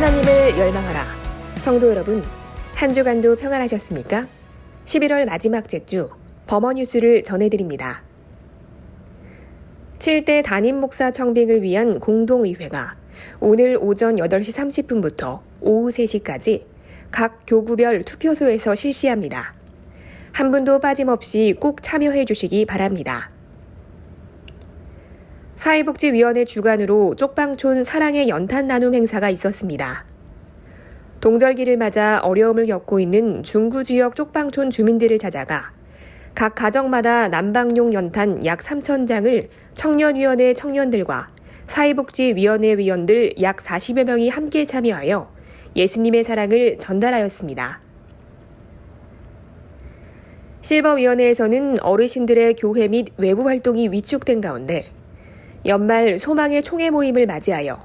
하나님을 열망하라. 성도 여러분, 한 주간도 평안하셨습니까? 11월 마지막 제주 범어 뉴스를 전해드립니다. 7대 담임 목사 청빙을 위한 공동의회가 오늘 오전 8시 30분부터 오후 3시까지 각 교구별 투표소에서 실시합니다. 한 분도 빠짐없이 꼭 참여해 주시기 바랍니다. 사회복지위원회 주관으로 쪽방촌 사랑의 연탄 나눔 행사가 있었습니다. 동절기를 맞아 어려움을 겪고 있는 중구 지역 쪽방촌 주민들을 찾아가 각 가정마다 난방용 연탄 약 3천 장을 청년위원회 청년들과 사회복지위원회 위원들 약 40여 명이 함께 참여하여 예수님의 사랑을 전달하였습니다. 실버위원회에서는 어르신들의 교회 및 외부 활동이 위축된 가운데 연말 소망의 총회 모임을 맞이하여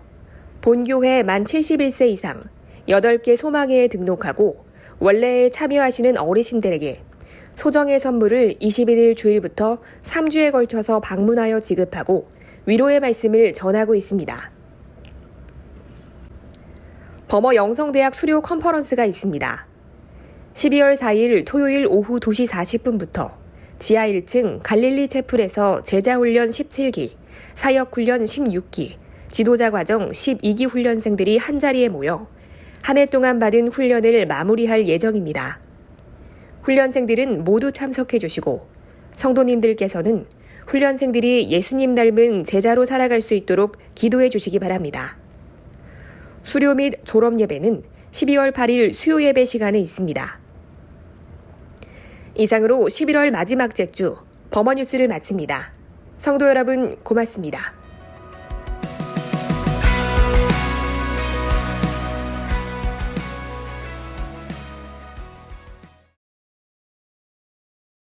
본교회 만 71세 이상 8개 소망회에 등록하고 원래에 참여하시는 어르신들에게 소정의 선물을 21일 주일부터 3주에 걸쳐서 방문하여 지급하고 위로의 말씀을 전하고 있습니다. 범어 영성대학 수료 컨퍼런스가 있습니다. 12월 4일 토요일 오후 2시 40분부터 지하 1층 갈릴리 채플에서 제자훈련 17기, 사역훈련 16기, 지도자 과정 12기 훈련생들이 한자리에 모여 한 해 동안 받은 훈련을 마무리할 예정입니다. 훈련생들은 모두 참석해 주시고 성도님들께서는 훈련생들이 예수님 닮은 제자로 살아갈 수 있도록 기도해 주시기 바랍니다. 수료 및 졸업 예배는 12월 8일 수요 예배 시간에 있습니다. 이상으로 11월 마지막 제주 범어 뉴스를 마칩니다. 성도 여러분 고맙습니다.